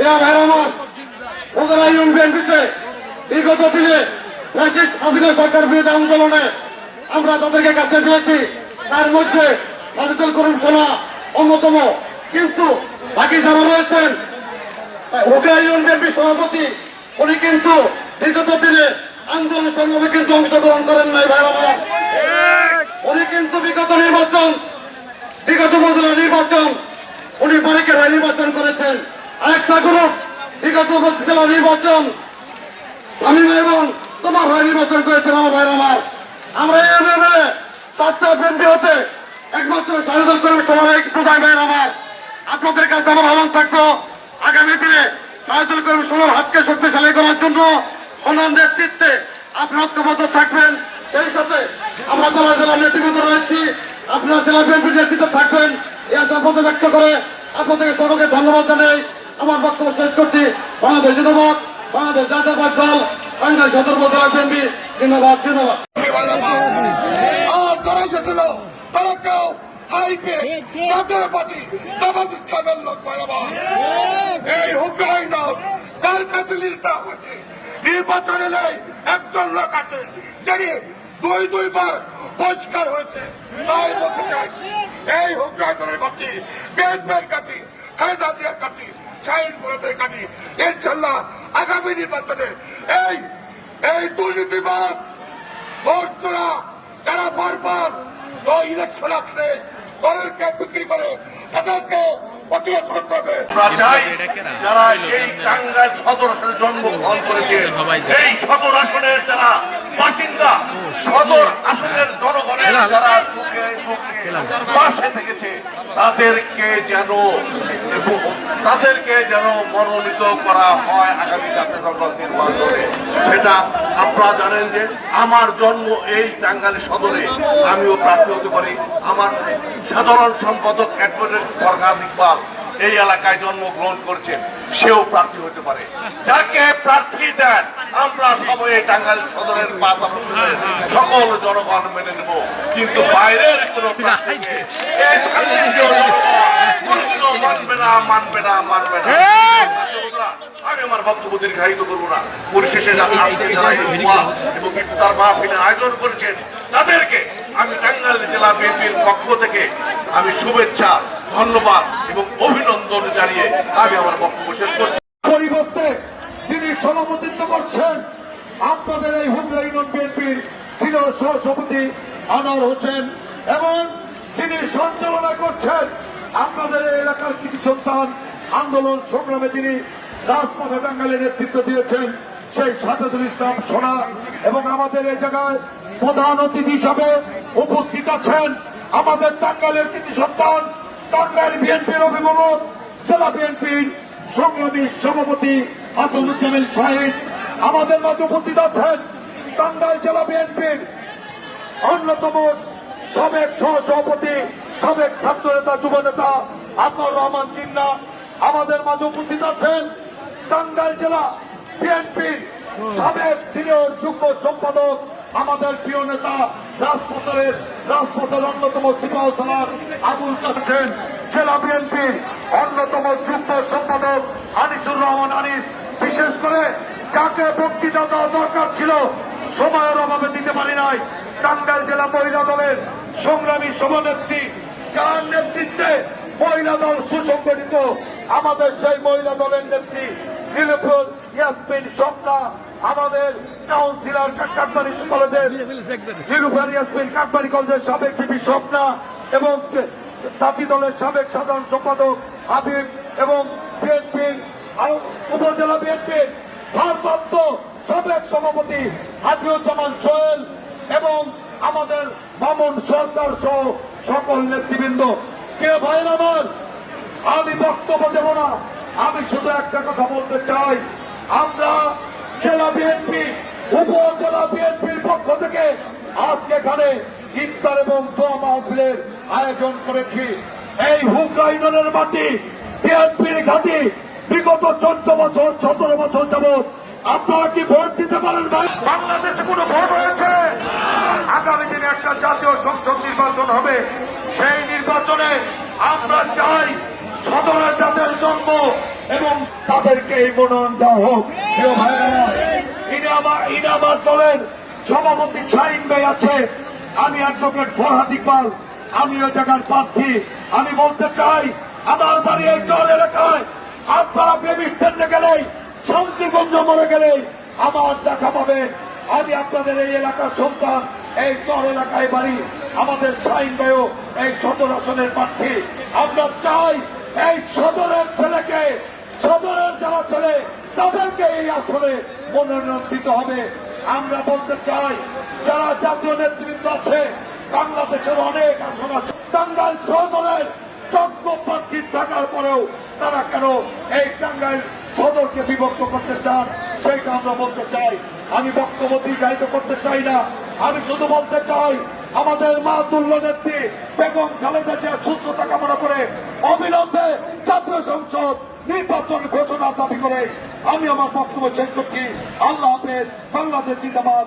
এরা ভাইরা আমার ওদের বিগত দিনে হাসিনা সরকার বিরোধী আন্দোলনে আমরা তাদেরকে কাছে পেয়েছি। তার মধ্যে সাজিদুল করিম সোনা অন্যতম। কিন্তু বাকি যারা রয়েছেন ওকরা ইউনিয়ন সভাপতি, উনি কিন্তু বিগত দিনে আন্দোলন সংগ্রামে কিন্তু অংশগ্রহণ করেন নাই ভাইরা উনি কিন্তু বিগত নির্বাচন, বিগত বছরের নির্বাচন, উনি বারিকের নির্বাচন করেছেন। আরেকটা গ্রুপ বিগত জেলা নির্বাচন। আমি এবং তোমার হয়ে নির্বাচন করেছেন, আমার ভাইয়ের আমার। আমরা এই ইউনিয়নে চারটা বিএনপি হতে একমাত্র সারিদল কর্মী একটু ভাই ভাইয়ের আমার। আপনাদের কাছে আমার আহ্বান থাকব আগামী দিনে সাহিদুল কর্মী সভার হাতকে শক্তিশালী করার জন্য সোনার নেতৃত্বে আপনি ঐক্যবদ্ধ থাকবেন। সেই সাথে আমরা জেলা জেলা নেতৃত্ব রয়েছি, আপনারা জেলা বিএনপির নেতৃত্বে থাকবেন। এই আশা ব্যক্ত করে আপনাদেরকে সকলকে ধন্যবাদ জানাই। আমার বক্তব্য শেষ করছি। বাংলাদেশ জিন্দাবাদ, বাংলাদেশ জাতীয়বাদ দল, বাংলাদেশ সদর জেলা বিএনপি ধন্যবাদ এসেছিল, তারা একজন লোক আছে, যিনি দুই পরিষ্কার হয়েছে। তাই বলতে চাই, এই কাছে বিএনপির কাছে জিয়ার কাছে ইনশাল্লাহ আগামী নির্বাচনে এই এই দুর্নীতিবাদ ভোটরা যারা বারবার ইলেকশন আসলে দলেরকে বিক্রি করে তাদেরকে যারা এই টাঙ্গাইল সদর আসনে জন্মগ্রহণ করেছে এই সদর আসনের যারা বাসিন্দা সদর আসনের জনগণের যারা পাশে থেকেছে তাদেরকে যেন তাদেরকে যেন মনোনীত করা হয় আগামী জাতীয় সংসদ নির্বাচনে। সেটা আপনারা জানেন যে আমার জন্ম এই টাঙ্গাইল সদরে। আমিও প্রার্থী হতে পারি। আমার সাধারণ সম্পাদক অ্যাডভোকেট ফরকাদ ইকবাল এই এলাকায় জন্মগ্রহণ করছেন। সেও প্রার্থী হতে পারে। যাকে প্রার্থী দেন। আমরা সবাই টাঙ্গাইল সদরের সকল জনগণ মেনে নেব। কিন্তু বাইরের কোন মানবে না মানবে না মানবে না। আমি আমার বক্তব্য দীর্ঘায়িত করব না। পরিশেষে এবং ইফতার মাহফিলের আয়োজন করেছেন তাদেরকে আমি টাঙ্গাইল জেলা বিএনপির পক্ষ থেকে আমি শুভেচ্ছা ধন্যবাদ এবং অভিনন্দন জানিয়ে আমি আমার বক্তব্য শেষ করছি। পরিবর্তে সভাপতিত্ব করছেন। আপনাদের এই হুমলা ইউনিয়ন বিএনপির ছিল সহসভাপতি আনোয়ার হোসেন এবং যিনি সঞ্চালনা করছেন। আপনাদের এলাকার কিছু সন্তান আন্দোলন সংগ্রামে যিনি রাজপথে টাঙ্গালে নেতৃত্ব দিয়েছেন। সেই সাজাদুল ইসলাম সোনা এবং আমাদের এই জায়গায় প্রধান অতিথি হিসাবে উপস্থিত আছেন আমাদের টাঙ্গালের কিছু সন্তান, টাঙ্গাইল বিএনপির অভিভাবক, জেলা বিএনপির সংগ্রামী সভাপতি আসাদুজ্জামিল শাহিদ আমাদের মাঝে উপস্থিত আছেন টাঙ্গাইল জেলা বিএনপির অন্যতম সাবেক সহসভাপতি, সাবেক ছাত্র নেতা যুব নেতা আনোয়ার রহমান চিন্না আমাদের মাঝে উপস্থিত আছেন টাঙ্গাইল জেলা বিএনপির সাবেক সিনিয়র যুগ্ম সম্পাদক, আমাদের প্রিয় নেতা, রাজপথের রাজপথের অন্যতম সিপাহ সালার আবুল কাছেন জেলা বিএনপির অন্যতম যুগ্ম সম্পাদক আনিসুর রহমান আনিস বিশেষ করে যাকে বক্তৃতা দেওয়া দরকার ছিল, সময়ের অভাবে দিতে পারি নাই। টাঙ্গাইল জেলা মহিলা দলের সংগ্রামী সভানেত্রী, যার নেতৃত্বে মহিলা দল সুসংগঠিত, আমাদের সেই মহিলা দলের নেত্রী নীলফুল ইয়াসমিন স্বপ্না, আমাদের কাউন্সিলর কাকবাড়ি কলেজের নীলুফার ইয়াসমিন কাকবাড়ি কলেজের সাবেক বিপি স্বপ্না এবং জাতি দলের সাবেক সাধারণ সম্পাদক হাবিব এবং বিএনপির উপজেলা বিএনপির ভারপ্রাপ্ত সাবেক সভাপতি হাজিউজ্জামান সোহেল এবং আমাদের মামুন সরকার সহ সকল নেতৃবৃন্দ। কে ভাই আমার, আমি বক্তব্য দেব না। আমি শুধু একটা কথা বলতে চাই। আমরা জেলা বিএনপি, উপজেলা বিএনপির পক্ষ থেকে আজকে এখানে ইফতার এবং দোয়া মাহফিলের আয়োজন করেছি। এই ইউনিয়নের মাটি, বিএনপির ঘাটি বিগত চোদ্দ বছর, সতেরো বছর যাবৎ আপনারা কি ভোট দিতে পারেন বাংলাদেশে কোনো ভোট হয়েছে? আগামী দিনে একটা জাতীয় সংসদ নির্বাচন হবে। সেই নির্বাচনে আমরা চাই সদরের যাদের জন্ম এবং তাদেরকে এই মনোনয়ন দেওয়া হোক। ইনামার দলের সভাপতি শাহিন ভাই আছে। আমি অ্যাডভোকেট ফরহাদ ইকবাল। আমি ওই জায়গার প্রার্থী। আমি বলতে চাই, আমার বাড়ি এই চর এলাকায়। আপনারা বেবি স্ট্যান্ডে গেলেই শান্তিগঞ্জ মরে গেলেই আমার দেখা পাবে আমি আপনাদের এই এলাকার সন্তান, এই চর এলাকায় বাড়ি, আমাদের শাহিন ভাইও এই সদর আসনের প্রার্থী। আমরা চাই এই সদরের ছেলেকে, সদরের যারা ছেলে, তাদেরকে এই আসনে মনোনয়ন দিতে হবে। আমরা বলতে চাই, যারা জাতীয় নেতৃত্ব আছে, বাংলাদেশের অনেক আসন আছে। টাঙ্গাইল সদরের থাকার পরেও তারা কেন এই টাঙ্গাইল সদরকে বিভক্ত করতে চান আমরা বলতে চাই। আমি বক্তব্য করতে চাই না। আমি শুধু বলতে চাই, আমাদের মা তুল্য নেত্রী বেগম খালেদা জিয়া সুস্থতা কামনা করে অবিলম্বে জাতীয় সংসদ নির্বাচন ঘোষণা দাবি করে আমি আমার বক্তব্য শেষ করছি। আল্লাহ হাফেজ, বাংলাদেশ জিন্দাবাদ।